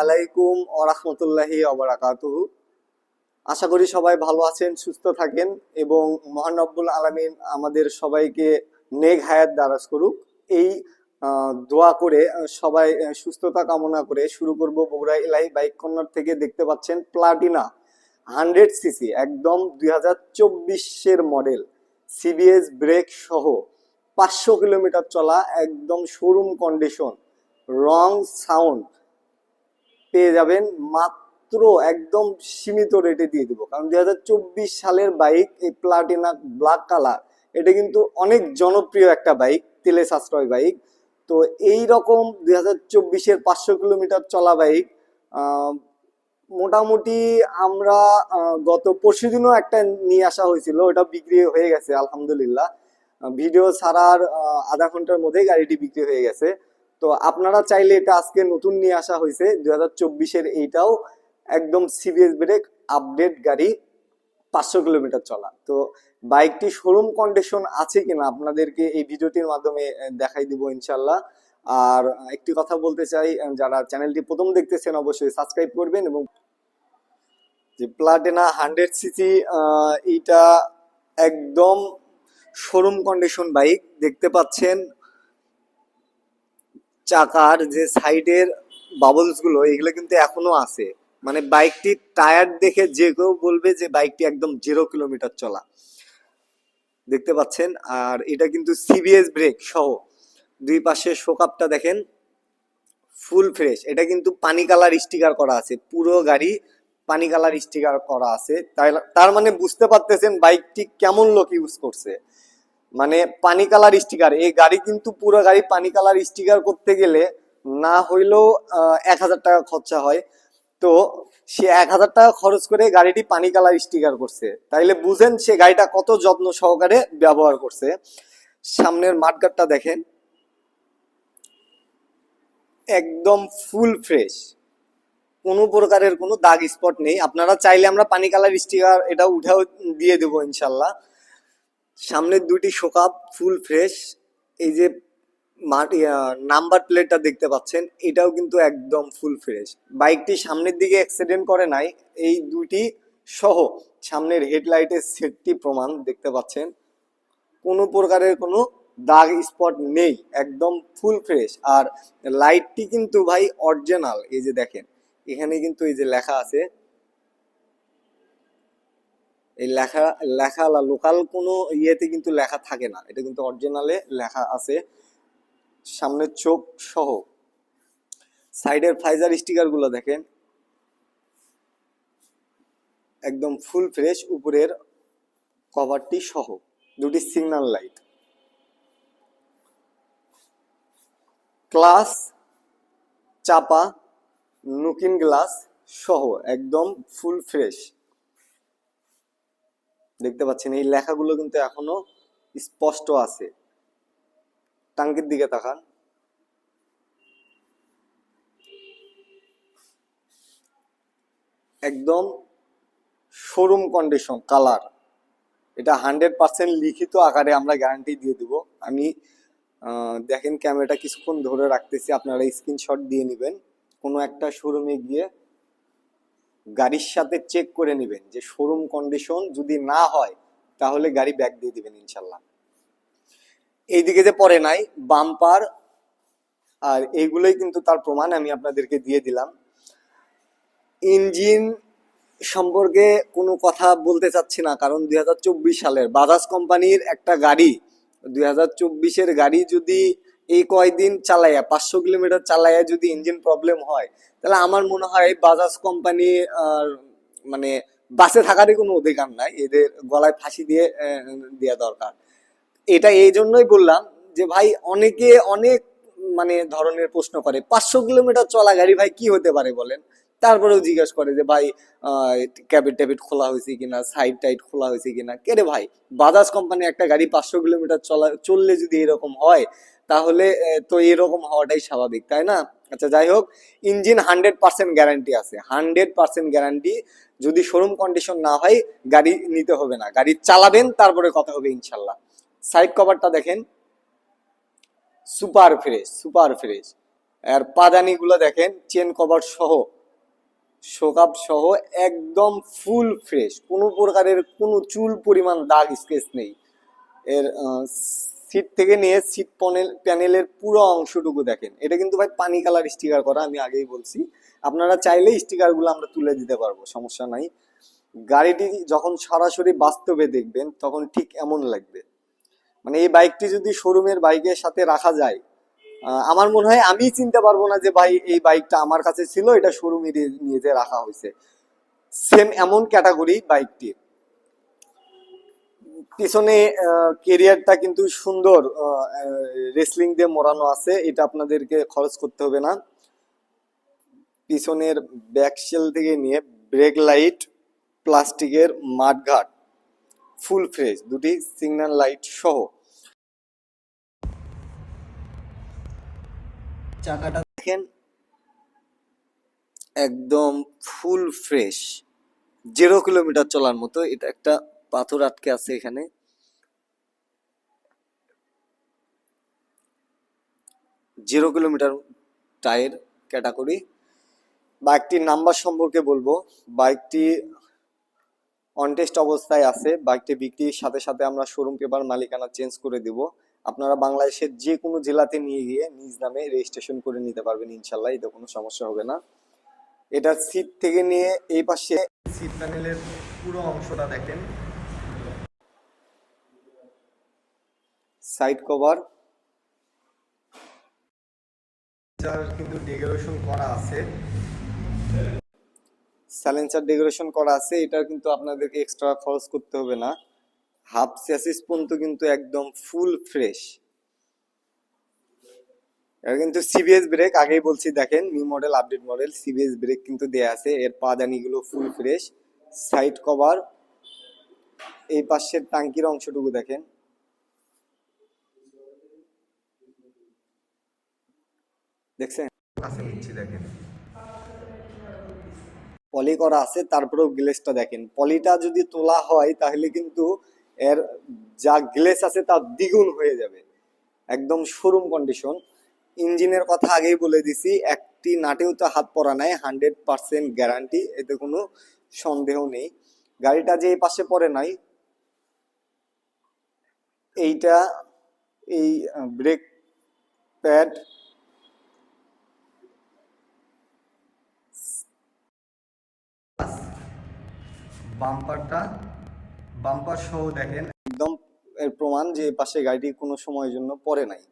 আলাইকুম ওরহমতুল্লাহি অবরাকাতুহু আশা করি সবাই ভালো আছেন, সুস্থ থাকেন এবং মহানব্বুল আলমিন আমাদের সবাইকে নেক হায়াত দারাজ করুক। এই দোয়া করে সবাই সুস্থতা কামনা করে শুরু করব বগুড়া ইলাহি বাইক কর্নার থেকে। দেখতে পাচ্ছেন প্লাটিনা হান্ড্রেড সিসি, একদম দুই হাজার চব্বিশের মডেল, সিবিএস ব্রেক সহ পাঁচশো কিলোমিটার চলা, একদম শোরুম কন্ডিশন, রং, সাউন্ড পেয়ে যাবেন মাত্র একদম সীমিত রেটে দিয়ে দেবো। কারণ দুই হাজার চব্বিশ সালের বাইক এই প্লাটিনা ব্ল্যাক কালার এটা কিন্তু অনেক জনপ্রিয় একটা বাইক তেলে সাশ্রয় বাইক তো এই রকম দুই হাজার চব্বিশের পাঁচশো কিলোমিটার চলা বাইক মোটামুটি আমরা গত পরশু দিনও একটা নিয়ে আসা হয়েছিল, ওটা বিক্রি হয়ে গেছে, আলহামদুলিল্লাহ। ভিডিও ছাড়ার আধা ঘণ্টার মধ্যেই গাড়িটি বিক্রি হয়ে গেছে। তো আপনারা চাইলে এটা আজকে নতুন নিয়ে আসা হয়েছে দুই হাজার চব্বিশের এইটাও একদম সিবিএস ব্রেক আপডেট গাড়ি পাঁচশো কিলোমিটার চলা। তো বাইকটি শোরুম কন্ডিশন আছে কিনা আপনাদেরকে এই ভিডিওটির মাধ্যমে দেখাই দিব ইনশাল্লাহ আর একটি কথা বলতে চাই যারা চ্যানেলটি প্রথম দেখতেছেন অবশ্যই সাবস্ক্রাইব করবেন এবং যে প্লাটেনা হান্ড্রেড সিসি এইটা একদম শোরুম কন্ডিশন বাইক দেখতে পাচ্ছেন। চাকার যে সাইডের বাবলসগুলো এগুলো কিন্তু এখনও আছে। মানে বাইকটির টায়ার দেখে যে কেউ বলবে যে বাইকটি একদম জিরো কিলোমিটার চলা। দেখতে পাচ্ছেন? আর এটা কিন্তু সিবিএস ব্রেক সহ। দুই পাশে শোকাপটা দেখেন ফুল ফ্রেশ এটা কিন্তু পানি কালার স্টিকার করা আছে, পুরো গাড়ি পানি কালার স্টিকার করা আছে। তার মানে বুঝতে পারতেছেন বাইকটি কেমন লোক ইউজ করছে। মানে পানি কালার স্টিকার এই গাড়ি কিন্তু পুরো গাড়ি পানি কালার স্টিকার করতে গেলে না হইলেও এক হাজার টাকা খরচা হয়। তো সে এক হাজার টাকা খরচ করে গাড়িটি পানি কালার স্টিকার করছে। তাইলে বুঝেন সে গাড়িটা কত যত্ন সহকারে ব্যবহার করছে। সামনের মাঠগাটটা দেখেন। একদম ফুল ফ্রেশ। কোনো প্রকারের কোনো দাগ স্পট নেই। আপনারা চাইলে আমরা পানি কালার স্টিকার এটা উঠাও দিয়ে দেবো ইনশাল্লাহ। সামনের দুটি শোকাপ ফুল ফ্রেশ, এই যে মাটি নাম্বার প্লেটটা দেখতে পাচ্ছেন, এটাও কিন্তু একদম ফুল ফ্রেশ। বাইকটি সামনের দিকে অ্যাক্সিডেন্ট করে নাই, এই দুটি সহ সামনের হেডলাইটের সেটটি প্রমাণ দেখতে পাচ্ছেন। কোনো প্রকারের কোনো দাগ স্পট নেই, একদম ফুল ফ্রেশ। আর লাইটটি কিন্তু ভাই অরিজিনাল এই যে দেখেন, এখানে কিন্তু এই যে লেখা আছে এই লেখা লেখা লোকাল কোনো ইয়েতে কিন্তু লেখা থাকে না। এটা কিন্তু অরিজিনালে লেখা আছে। সামনের চোখ সহ। সাইডের ফাইজার স্টিকারগুলো দেখেন। একদম ফুল ফ্রেশ উপরের কভারটি সহ। দুটি সিগন্যাল লাইট ক্লাস, চাপা নুকিন গ্লাস সহ। একদম ফুল ফ্রেশ দেখতে পাচ্ছেন, এই লেখাগুলো কিন্তু এখনও স্পষ্ট আছে। টাঙ্কির দিকে তাকান। একদম শোরুম কন্ডিশন কালার এটা হান্ড্রেড পার্সেন্ট লিখিত আকারে আমরা গ্যারান্টি দিয়ে দিব। আমি দেখেন ক্যামেরাটা কিছুক্ষণ ধরে রাখতেছি, আপনারা স্ক্রিনশট দিয়ে নেবেন। কোনো একটা শোরুমে গিয়ে গাড়ির সাথে চেক করে নেবেন যে শোরুম কন্ডিশন যদি না হয়, তাহলে গাড়ি ব্যাক দিয়ে দিবেন ইনশাল্লাহ। এইদিকে যে পরে নাই বাম্পার আর এইগুলোই কিন্তু তার প্রমাণ আমি আপনাদেরকে দিয়ে দিলাম। ইঞ্জিন সম্পর্কে কোনো কথা বলতে চাচ্ছি না, কারণ দুই হাজার চব্বিশ সালের বাজাজ কোম্পানির একটা গাড়ি, দুই গাড়ি যদি এই কয়দিন চালাইয়া, পাঁচশো কিলোমিটার চালাইয়া যদি ইঞ্জিন প্রবলেম হয়, তাহলে আমার মনে হয় বাজাজ কোম্পানি মানে বাসে থাকারই কোনো অধিকার নাই, এদের গলায় ফাঁসি দিয়ে দেওয়া দরকার। এটা এই জন্যই বললাম যে ভাই, অনেকে অনেক মানে ধরনের প্রশ্ন করে, পাঁচশো কিলোমিটার চলা গাড়ি ভাই কি হতে পারে বলেন? তারপরেও জিজ্ঞেস করে যে ভাই ক্যাবিট ট্যাবিট খোলা হয়েছে কিনা সাইড টাইট খোলা হয়েছে কিনা? কে রে ভাই বাজাজ কোম্পানি একটা গাড়ি পাঁচশো কিলোমিটার চলা, চললে যদি এরকম হয় তাহলে তো এরকম হওয়াটাই স্বাভাবিক, তাই না? আচ্ছা যাই হোক, ইঞ্জিন হান্ড্রেড পার্সেন্ট গ্যারান্টি আছে। হান্ড্রেড পার্সেন্ট গ্যারান্টি, যদি শোরুম কন্ডিশন না হয়, গাড়ি নিতে হবে না। গাড়ি চালাবেন, তারপরে কথা হবে, ইনশাল্লাহ। সাইড কভারটা দেখেন। Super fresh super fresh. আর পাদানিগুলো দেখেন, চেন কভার সহ, শোকাপ সহ, একদম ফুল ফ্রেশ। কোনো প্রকারের কোনো চুল পরিমাণ দাগ, স্কেচ নেই। এর সিট থেকে নিয়ে সিট প্যানেল প্যানেলের পুরো অংশটুকু দেখেন। এটা কিন্তু ভাই পানি কালার স্টিকার করা, আমি আগেই বলছি। আপনারা চাইলে স্টিকারগুলো আমরা তুলে দিতে পারব, সমস্যা নাই। গাড়িটি যখন সরাসরি বাস্তবে দেখবেন, তখন ঠিক এমন লাগবে। মানে এই বাইকটি যদি শোরুমের বাইকের সাথে রাখা যায় আমার মনে হয় আমি চিনতে পারব না যে ভাই এই বাইকটা আমার কাছে ছিল, এটা শোরুমে নিয়ে যে রাখা হয়েছে। সেম এমন ক্যাটাগরি বাইকটি পিছনে কেরিয়ারটা কিন্তু সুন্দর রেসলিং দিয়ে মোড়ানো আছে, এটা আপনাদেরকে খরচ করতে হবে না। পিছনের ব্যাকশেল থেকে নিয়ে ব্রেক লাইট প্লাস্টিকের মাঠঘাট ফুল ফ্রেশ দুটি সিগন্যাল লাইট সহ। চাকাটা দেখেন, একদম ফুল ফ্রেশ জিরো কিলোমিটার চলার মতো, এটা একটা পাথর আটকে আছে এখানে। Zero kilometre tyre category. বাইকটির নাম্বার সম্পর্কে বলব। বাইকটি অনটেস্ট অবস্থায় আছে। বাইকটি বিক্রির সাথে সাথে আমরা শোরুম পেপার মালিকানা চেঞ্জ করে দিব। আপনারা বাংলাদেশের যে কোনো জেলাতে নিয়ে গিয়ে নিজ নামে রেজিস্ট্রেশন করে নিতে পারবেন ইনশাল্লাহ, এতে কোনো সমস্যা হবে না। এটা সিট থেকে নিয়ে এই পাশে সিট প্যানেলের পুরো অংশটা দেখেন। Side cover. কিন্তু ডেকোরেশন করা আছে। সাইলেন্সার ডেকোরেশন করা আছে এটার কিন্তু আপনাদেরকে এক্সট্রা খরচ করতে হবে না। হাফ স্যাসিস পর্যন্ত কিন্তু একদম ফুল ফ্রেশ এটা কিন্তু সিবিএস ব্রেক আগেই বলছি দেখেন new model update model CBS brake কিন্তু দেয়া আছে এর পাদানিগুলো ফুল ফ্রেশ সাইড কভার এই পাশের টাঙ্কির অংশটুকু দেখেন। দেখছেন? কাছে নিচ্ছি দেখেন। পলি করা আছে তারপরেও গ্লেসটা দেখেন। পলিটা যদি তোলা হয় তাহলে কিন্তু এর যা গ্লেস আছে তা দ্বিগুণ হয়ে যাবে। একদম শোরুম কন্ডিশন ইঞ্জিনের কথা আগেই বলে দিছি একটি নাটেও তো হাত পরা নাই হান্ড্রেড পার্সেন্ট গ্যারান্টি এতে কোনো সন্দেহ নেই। গাড়িটা যে এই পাশে পড়ে নাই এইটা এই ব্রেক প্যাড বাম্পারটা, বাম্পার সহ দেখেন। একদম এর প্রমাণ যে পাশে গাড়িটি কোনো সময়ের জন্য পড়ে নাই।